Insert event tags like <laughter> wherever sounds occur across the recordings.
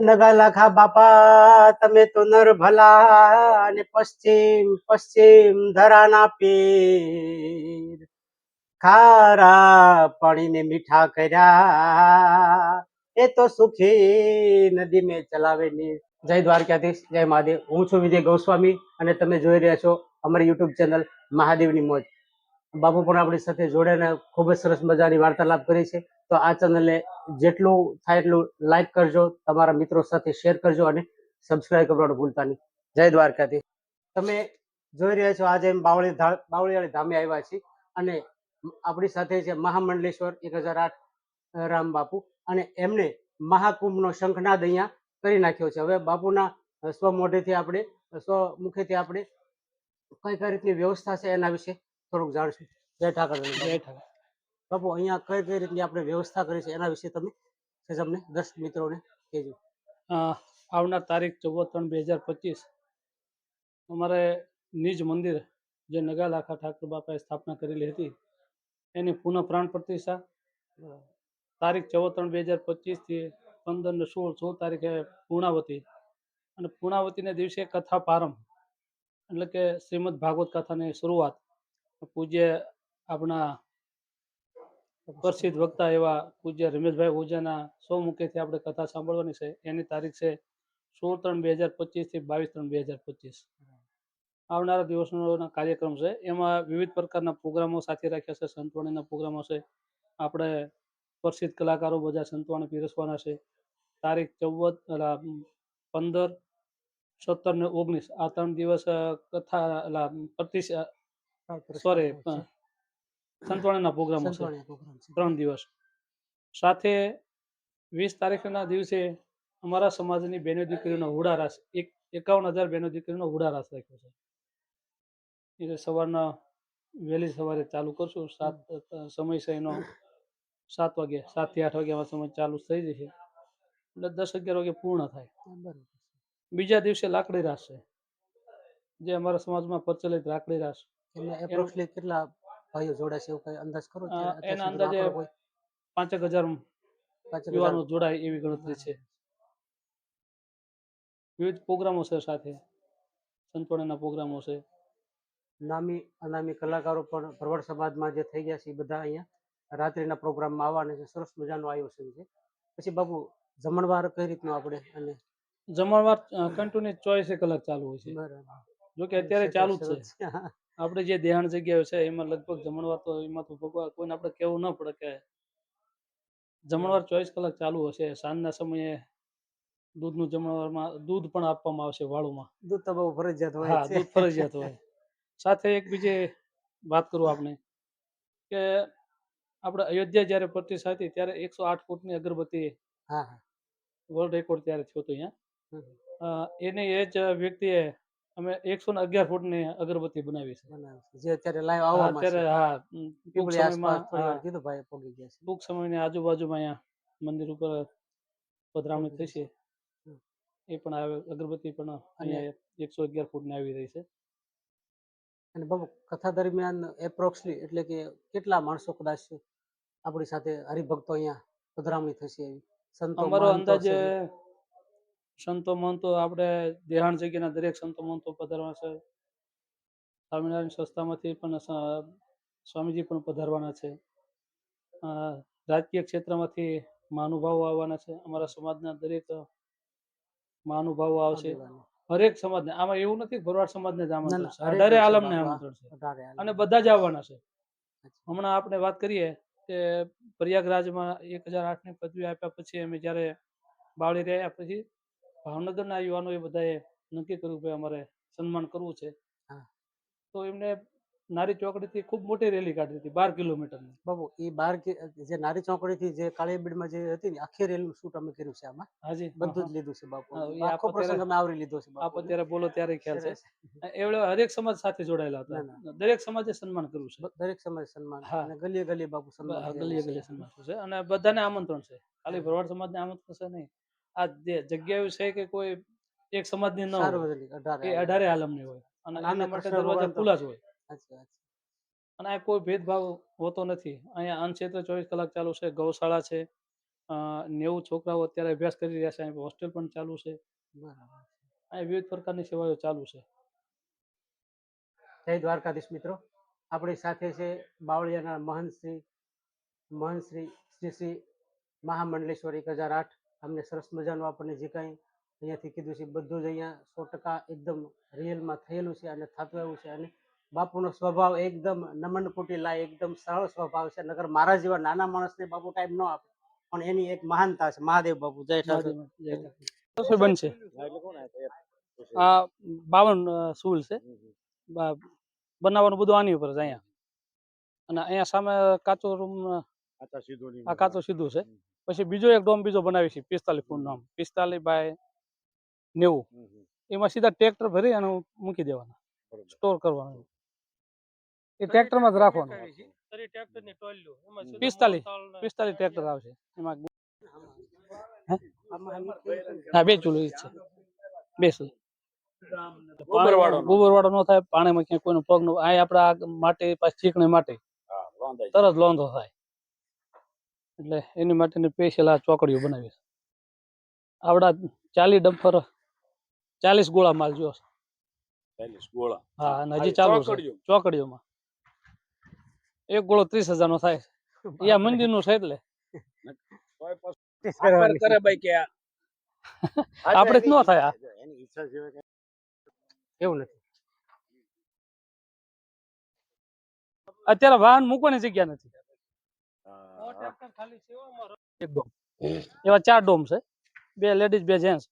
નગા લાખા બાપા, તમે તો નર ભલા અને પશ્ચિમ પશ્ચિમ ધરાના પીર. ખારા પાણીને મીઠા કર્યા, એ તો સુખી નદી મેં ચલાવે જય દ્વારકાધીશ, જય મહાદેવ. હું છું વિજય ગોસ્વામી અને તમે જોઈ રહ્યા છો અમારી યુટ્યુબ ચેનલ મહાદેવની મોજ. બાપુ પણ આપણી સાથે જોડાઈને ખૂબ જ સરસ મજાની વાર્તાલાપ કરી છે. તો આ ચેનલને જેટલું થાય એટલું લાઈક કરજો, તમારા મિત્રો સાથે શેર કરજો અને સબસ્ક્રાઈબ કરવાનું ભૂલતા નહીં. જય દ્વારકાથી તમે જોઈ રહ્યા છો, આજે એમ બાવળી બાવળીવાળી ધામે આવ્યા છીએ અને આપણી સાથે છે મહામંડલેશ્વર એક હજાર આઠ રામ બાપુ અને એમને મહાકુંભનો શંખનાદ અહીંયા કરી નાખ્યો છે. હવે બાપુના સ્વમોઢેથી આપણે સ્વમુખેથી આપણે કઈ કઈ રીતની વ્યવસ્થા છે એના વિશે થોડુંક જાણશું. જય ઠાકર. જય ઠાકર. બાપુ, અહીંયા કઈ કઈ રીતની આપણે વ્યવસ્થા કરી છે? એના વિશે તમે સહેજ અમને દર્શક મિત્રોને કહેજો. આવનાર તારીખ ચૌદ ત્રણ બે હજાર પચીસ અમારે નિજ મંદિર જે નગાલાખા ઠાકર બાપાએ સ્થાપના કરેલી હતી, એની પુનઃ પ્રાણ પ્રતિષ્ઠા. તારીખ ચૌદ ત્રણ બે હજાર પચીસથી પંદર ને સોળ સોળ તારીખે પૂર્ણાવતી. અને પૂર્ણાવતીને દિવસે કથા પ્રારંભ. એટલે કે શ્રીમદ ભાગવત કથાની શરૂઆત. પૂજ્ય આપણા પ્રસિદ્ધ વક્તા એવા પૂજ્ય રમેશભાઈ ઓઝાના સૌ મુખેથી આપણે કથા સાંભળવાની છે. એની તારીખ છે સોળ ત્રણ બે હજાર પચીસથી બાવીસ ત્રણ બે હજાર પચીસ. આવનારા દિવસોના કાર્યક્રમ છે. એમાં વિવિધ પ્રકારના પ્રોગ્રામો સાથે રાખ્યા છે. સંતવાણીના પ્રોગ્રામો છે. આપણે પ્રસિદ્ધ કલાકારો બધા સંતવાણી પીરસવાના છે. તારીખ ચૌદ પંદર સત્તર ને ઓગણીસ. આ ત્રણ દિવસ કથા પ્રતિષ્ઠા સોરી સંતવાણીના પ્રોગ્રામો છે. ત્રણ દિવસ. સાથે વીસ તારીખના દિવસે અમારા સમાજની બહેનો દીકરીઓનો હુડારાસ એક એકાવન હજાર બહેનો દીકરીઓનો હુડારાસ રાખ્યો છે. એટલે સવારના વહેલી સવારે ચાલુ કરશું. સાત એનો સાત વાગે સાતથી આઠ વાગ્યામાં સમય ચાલુ થઈ જશે. એટલે દસ અગિયાર વાગે પૂર્ણ થાય. બીજા દિવસે લાકડી રાસ છે. જે અમારા સમાજમાં પ્રચલિત લાકડી રાસ. કેટલા ભાઈઓ જોડાશે એવું કઈ અંદાજ કરો એના અંદાજે પાંચેક હજાર યુવાનો જોડાય એવી ગણતરી છે. વિવિધ પ્રોગ્રામો છે સાથે. સંતવાણીના પ્રોગ્રામો છે. નામી અનામી કલાકારો પણ ભરવાડ સમાજમાં જે થઈ ગયા છે એ બધા અહીંયા રાત્રિના પ્રોગ્રામમાં આવવાના છે. સરસ મજાનું આયોજન છે. પછી બાબુ જમણવાર કઈ રીતનું આપણે અને જમણવાર કન્ટિન્યુ ચોવીસે કલાક ચાલુ હોય છે. બરાબર. જો કે અત્યારે ચાલુ જ છે. આપણે જે ધ્યાન જગ્યાઓ છે એમાં લગભગ જમણવાર તો એમાં તો ભગવાન કોઈને આપણે કહેવું ન પડે કે જમણવાર ચોવીસ કલાક ચાલુ હશે. સાંજના સમયે દૂધનું જમણવારમાં દૂધ પણ આપવામાં આવશે વાળુમાં. દૂધ તો બહુ ફરજિયાત હોય હા દૂધ ફરજિયાત હોય. સાથે એક બીજે વાત કરું આપણે કે આપણે અયોધ્યા જ્યારે પ્રતિષ્ઠા હતી ત્યારે એકસો આઠ ફૂટની અગરબત્તી હા વર્લ્ડ રેકોર્ડ ત્યારે થયો હતો અહીંયા. એને એની એ જ વ્યક્તિએ અમે એકસો ને અગિયાર ફૂટની અગરબત્તી બનાવી છે. જે અત્યારે લાઈવ આવવા અત્યારે હા ટૂંક સમયમાં કીધું ભાઈ પોગી ગયા છે. ટૂંક સમયની આજુબાજુમાં અહીંયા મંદિર ઉપર પધરામણી થઈ છે. એ પણ આવે અગરબત્તી પણ અહીંયા એકસો અગિયાર ફૂટની આવી રહી છે. અને બાબુ કથા દરમિયાન એપ્રોક્સલી એટલે કે કેટલા માણસો કદાચ આપણી સાથે હરિભક્તો અહીંયા પધરામણી થશે એવી? સંતો અમારો અંદાજ. સંતો મહંતો આપણે દેહાણ જગ્યાના દરેક સંતો મહંતો પધારવાના છે. સ્વામિનારાયણ સંસ્થામાંથી પણ સ્વામીજી પણ પધારવાના છે. રાજકીય ક્ષેત્રમાંથી મહાનુભાવો આવવાના છે. અમારા સમાજના દરેક મહાનુભાવો આવશે. હરેક સમાજને આમાં એવું નથી ભરવાડ સમાજને જ ના, આમંત્રણ છે. અઢારે આલમને આમંત્રણ છે. અને બધા જ આવવાના છે. હમણાં આપણે વાત કરીએ કે પ્રયાગરાજમાં એક હજાર આઠની પદવી આપ્યા પછી અમે જ્યારે બાવળી રહ્યા પછી ભાવનગરના યુવાનોએ બધાએ નક્કી કર્યું કે અમારે સન્માન કરવું છે. તો એમને નારી ચોકડીથી ખૂબ મોટી રેલી કાઢી હતી બાર કિલોમીટરની. બાબુ એ બાર જે નારી ચોકડીથી જે કાળીબીડમાં જે હતી ને આખી રેલનું શૂટ અમે કર્યું છે આમાં. હાજી. બધું જ લીધું છે બાપુ. આખો પ્રસંગ અમે આવરી લીધો છે આપ બાપુ અત્યારે બોલો ત્યારે ખ્યાલ છે. એવડે હરેક સમાજ સાથે જોડાયેલા હતા. દરેક સમાજે સન્માન કર્યું છે. દરેક સમાજ સન્માન. અને ગલીએ ગલીએ બાપુ સન્માન ગલીએ છે. ગલીએ સન્માન થશે અને બધાને આમંત્રણ છે. ખાલી ભરવાડ સમાજને આમંત્રણ છે નહીં. આ જગ્યા એવું છે કે કોઈ એક સમાજની ન હોય અઢારે. આલમની હોય અને આના માટે દરવાજા ખુલ્લા જ હોય. અને આ કોઈ ભેદભાવ હોતો નથી. અહીંયા અન્ન ક્ષેત્ર ચોવીસ કલાક ચાલુ છે ગૌશાળા છે નેવું છોકરાઓ અત્યારે અભ્યાસ કરી રહ્યા છે અહીં હોસ્ટેલ પણ ચાલુ છે. અહીં વિવિધ પ્રકારની સેવાઓ ચાલુ છે. જય દ્વારકાધીશ મિત્રો. આપણી સાથે છે બાવળિયાના મહંત શ્રી મહંત શ્રી શ્રી શ્રી મહામંડલેશ્વર એક હજાર આઠ. અમને સરસ મજાનું આપણને જે કાંઈ અહીંયાથી કીધું છે બધું જ અહીંયા સો ટકા એકદમ રિયલમાં થયેલું છે અને થતું એવું છે. અને બાપુનો સ્વભાવ એકદમ નમન કુટીલાય એકદમ સરળ સ્વભાવ છે. નગર મારા જેવા નાના માણસને બાપુ ટાઈમ ન આપે. પણ એની એક મહાનતા છે. મહાદેવ બાપુ. જય બનશે? આ બાવન સુલ છે. બનાવવાનું બધું આની ઉપર છે અહીંયા. અને અહીંયા સામે કાચો રૂમ આ કાચો સીધું છે. પછી બીજો એક ડોમ બીજો બનાવી છે પિસ્તાલીસ ફૂટ નામ પિસ્તાલીસ બાય નેવું. એમાં સીધા ટ્રેક્ટર ભરી અને મૂકી દેવાના. સ્ટોર કરવાનું. એ ટ્રેક્ટરમાં જ રાખવાનું. પિસ્તાલીસ. પિસ્તાલીસ ટ્રેક્ટર આવશે. એમાં હા? બે ચૂલો ઈ છે. બે ચૂલો. ગોબર વાળો ન થાય પાણીમાં ક્યાંય કોઈનો પગ ન આ આપડા માટે પાછી ચીકણી માટે તરત લોંધો થાય. એટલે એની માટેની સ્પેશિયલ આ ચોકડીઓ બનાવી છે. આવડા ચાલી ડમ્ફર ચાલીસ ગોળા માલ જો હા અને હજી ચાલુ છે. ચોકડીઓમાં. એક ગોળો ત્રીસ હજાર નો થાય એ આ <laughs> મંદિરનું છે એટલે. <laughs> આપણે જ ન થાય એવું નથી. અત્યારે વાહન મૂકવાની જગ્યા નથી. એક ડોમ. એવા ચાર ડોમ છે. બે લેડીઝ બે જેન્ટ્સ.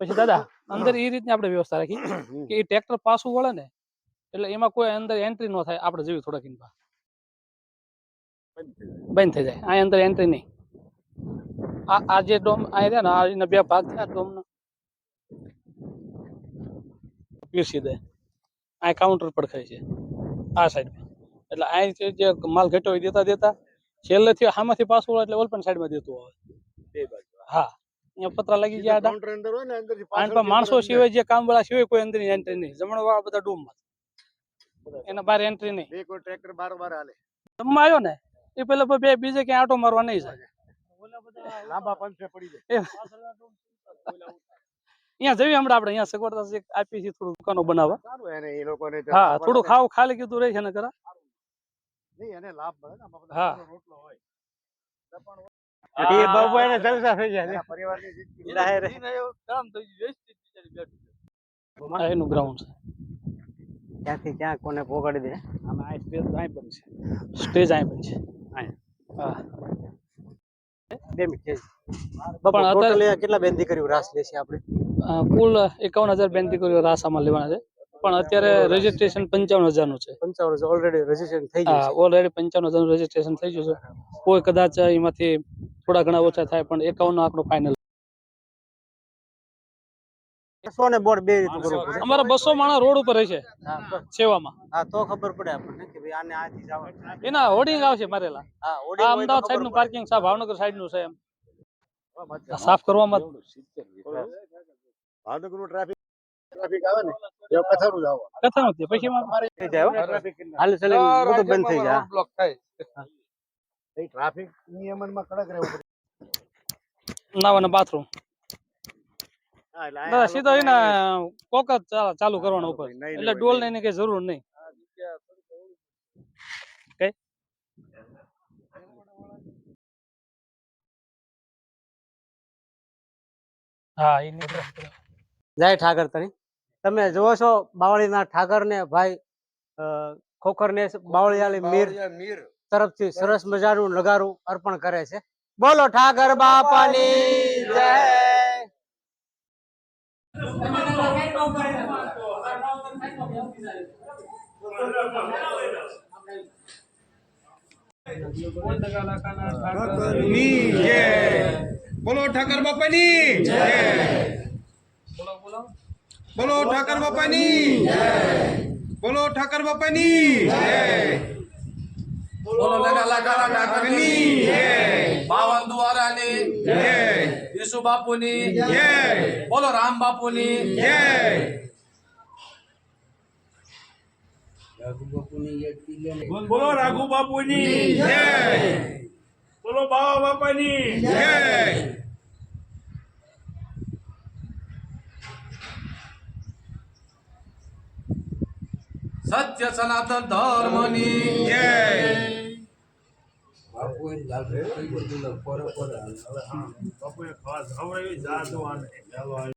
પછી દાદા અંદર એ રીતની આપણે વ્યવસ્થા રાખી કે એ ટ્રેક્ટર પાછું વળે ને એટલે એમાં કોઈ અંદર એન્ટ્રી ન થાય આપણે જેવી થોડાક ઇનપા બંધ થઈ જાય. આ અંદર એન્ટ્રી નહીં. આ આ જે ડોમ આ રહ્યા ને આ એના બે ભાગ થયા ડોમના. પીસી દે આ કાઉન્ટર પર ખાય છે. આ સાઈડ એટલે આ જે માલ ઘટ્યો હોય દેતા દેતા છેલ્લેથી આમાંથી પાસ વળે એટલે ઓલપન સાઈડમાં દેતું આવે હા અહીંયા પતરા લાગી ગયા હતા. માણસો સિવાય જે કામ વાળા સિવાય કોઈ અંદર એન્ટ્રી નહીં. જમણ વાળા બધા ડૂમમાં એના બહાર એન્ટ્રી નહીં. જમવા આવ્યો ને એ પેલા બે બીજે ક્યાં આટો મારવા નહીં જાય. અહીંયા જઈએ હમણાં આપણે અહીંયા સગવડતા આપી છે થોડું દુકાનો બનાવવા. હા થોડું ખાવું ખાલી કીધું રહે છે ને કરા હા. એ બાપુ એને જલસા થઈ જાય જાહેર. આ એનું ગ્રાઉન્ડ છે. ક્યાંથી ક્યાં કોને પોગાડી દે? સ્ટેજ અહીં પણ છે. હા. બે મિનિટ પણ અત્યારે- કેટલા બેન કર્યું રાસ લેશે આપણે કુલ એકાવન હજાર બેન દીકરીઓ રાસામાં લેવાના છે. પણ અત્યારે રજીસ્ટ્રેશન પંચાવન હજારનું છે. પંચાવન ઓલરેડી રજીસ્ટ્રેશન થઈ ગયું હા ઓલરેડી પંચાવન હજાર રજીસ્ટ્રેશન થઈ ગયું છે. કોઈ કદાચ એમાંથી થોડા ઘણા ઓછા થાય પણ એકાવન નો આંકડો ફાઇનલ અમારા બસો માણસ રોડ ઉપર રહેશે સેવામાં. હા તો ખબર પડે આપણને કે ભાઈ આને આથી જવાનું એના હોર્ડિંગ આવશે મારેલા. હા અમદાવાદ સાઈડનું પાર્કિંગ છે ભાવનગર સાઈડનું છે એમ. સાફ કરવામાં ભાવનગરનું ટ્રાફિક ટ્રાફિક આવે ને એ કથારું જ આવે કથા નથી પછી એમાં થઈ જાય હાલ ચાલે બધું બંધ થઈ જાય. એ ટ્રાફિક નિયમનમાં કડક રહેવું પડે. નાવાના બાથરૂમ હા, એટલે આ દાદા આ સીધો એને કોક જ ચાલુ કરવાનો ઉપર. એટલે ડોલ નહીં. ને કઈ જરૂર નહીં. કઈ? હા એ જય ઠાકર તરી. તમે જુઓ છો બાવળીના ઠાકર ને ભાઈ ખોખર ને બાવળિયાલી મીર. તરફથી સરસ મજાનું નગારું અર્પણ કરે છે. બોલો ઠાકર બાપાની જય. બોલો ઠાકર બાપાની જય. બોલો. ઠાકર બાપાની. જય બોલો ઠાકર બાપાની. જય બોલો લગા લગા ઠાકરની. જય. બાવન દ્વારાની. જય. ઈસુ બાપુની. જય. બોલો રામ બાપુની. જય. બોલો રાઘુ બાપુની. જય. બોલો બાવા બાપાની. જય. સત્ય સનાતન ધર્મની. જય